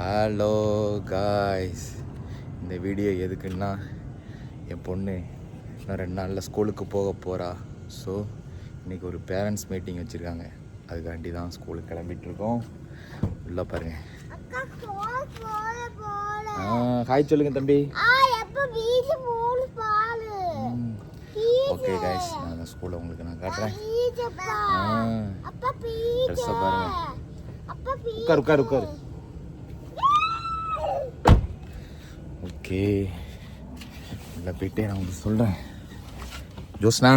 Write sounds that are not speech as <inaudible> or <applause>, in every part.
Hello guys இந்த video எதுக்குன்னா என் பொண்ணு இன்னும் ரெண்டு நாளில் ஸ்கூலுக்கு போக போகிறா ஸோ இன்றைக்கி ஒரு பேரண்ட்ஸ் மீட்டிங் வச்சுருக்காங்க. அதுக்காண்டி தான் ஸ்கூலுக்கு கிளம்பிட்டு இருக்கோம். உள்ளே பாருங்க. அக்கா போல போல போல. ஆ ஹாய் சொல்லுங்க தம்பி. ஓகே காய்ஸ் நான் ஸ்கூலை உங்களுக்கு நான் காட்டுறேன். ட்ரெஸ்ஸை பாருங்க அப்பா பீஜ. உட்கார் உட்கார் உட்கார். ஓகே. உள்ள போயிட்டே நான் உங்களுக்கு சொல்கிறேன் ஜோஸ்னா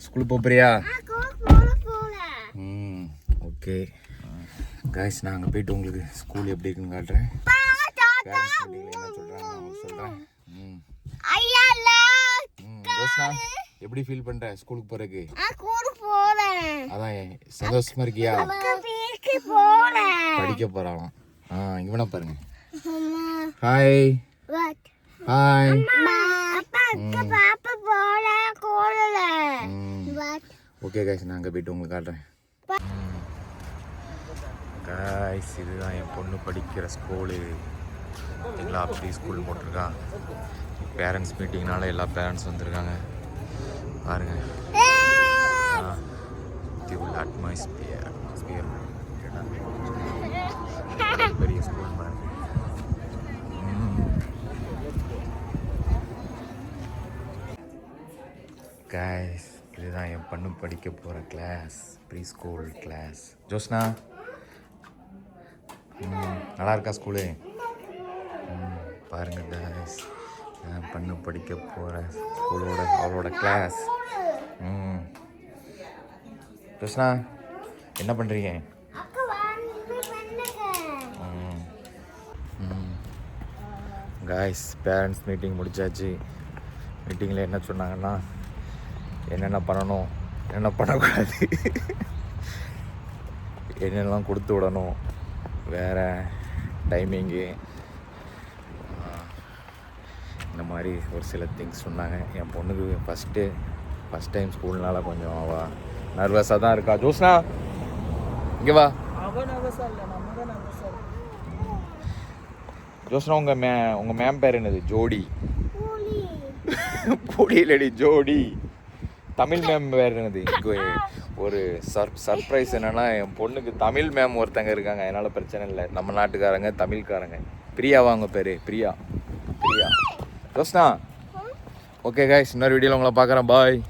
ஸ்கூலுக்கு போல ம் ஓகே. காய்ஸ் நான் அங்கே போயிட்டு உங்களுக்கு ஸ்கூல் எப்படி இருக்குன்னு காட்டுறேன். பேரண்ட்ஸ் மீட்டிங்கில் என்ன சொல்கிறாங்க நான் உங்களுக்கு சொல்கிறேன் ம். ம் ஜோஸ்னா எப்படி ஃபீல் பண்ணுற ஸ்கூலுக்கு போகிறதுக்கு ஆ கோல போறேன். அதான் சந்தோஷமா இருக்கியா? போறேன். படிக்க போகிறாங்களாம் ஆ இவனை பாருங்க. ஹாய் ஹாய் ஓகே காய்ஸ் நான் அங்கே போயிட்டு உங்களுக்கு காட்டுறேன். காய்ஸ் இதுதான் என் பொண்ணு படிக்கிற ஸ்கூலு பார்த்தீங்களா அப்படி ஸ்கூல் போட்டிருக்கான் பேரண்ட்ஸ் மீட்டிங்னால எல்லா பேரண்ட்ஸ் வந்திருக்காங்க. பாருங்க. அட்மாஸ்பியர் காய்ஸ் இதுதான் என் பொண்ணு படிக்க போகிற class pre school class Josna? ம், நல்லா இருக்கா ஸ்கூலு ம், பாருங்க காய்ஸ் என் பொண்ணு படிக்க போகிற ஸ்கூலோட அவளோட கிளாஸ் ம். ஜோஸ்னா என்ன பண்ணுறீங்க காய்ஸ் பேரண்ட்ஸ் மீட்டிங் முடிச்சாச்சு. மீட்டிங்கில் என்ன சொன்னாங்கன்னா என்னென்ன பண்ணணும் என்னென்ன பண்ணக்கூடாது என்னென்னலாம் கொடுத்து விடணும் வேறு டைமிங்கு இந்த மாதிரி ஒரு சில திங்ஸ் சொன்னாங்க. என் பொண்ணுக்கு ஃபஸ்ட்டு ஃபஸ்ட் டைம் ஸ்கூல்னால கொஞ்சம் அவள் நர்வஸாக தான் இருக்கா. ஜோஸ்னா இங்கே வா. ஜோஸ்னா உங்கள் மே உங்கள் மேம் பேர் என்னது? ஜோடி. கூலி <laughs> புரியலடி ஜோடி. தமிழ் மேம் வேறு என்னது? இங்கே ஒரு சர் சர்ப்ரைஸ் என்னன்னா என் பொண்ணுக்கு தமிழ் மேம் ஒருத்தங்க இருக்காங்க. அதனால பிரச்சனை இல்லை. நம்ம நாட்டுக்காரங்க தமிழ்காரங்க. பிரியாவா அவங்க பேர். பிரியா. பிரியா. ஜோஸ்னா ஓகே காய்ஸ் இன்னொரு வீடியோவில் உங்களை பார்க்குறேன். பாய்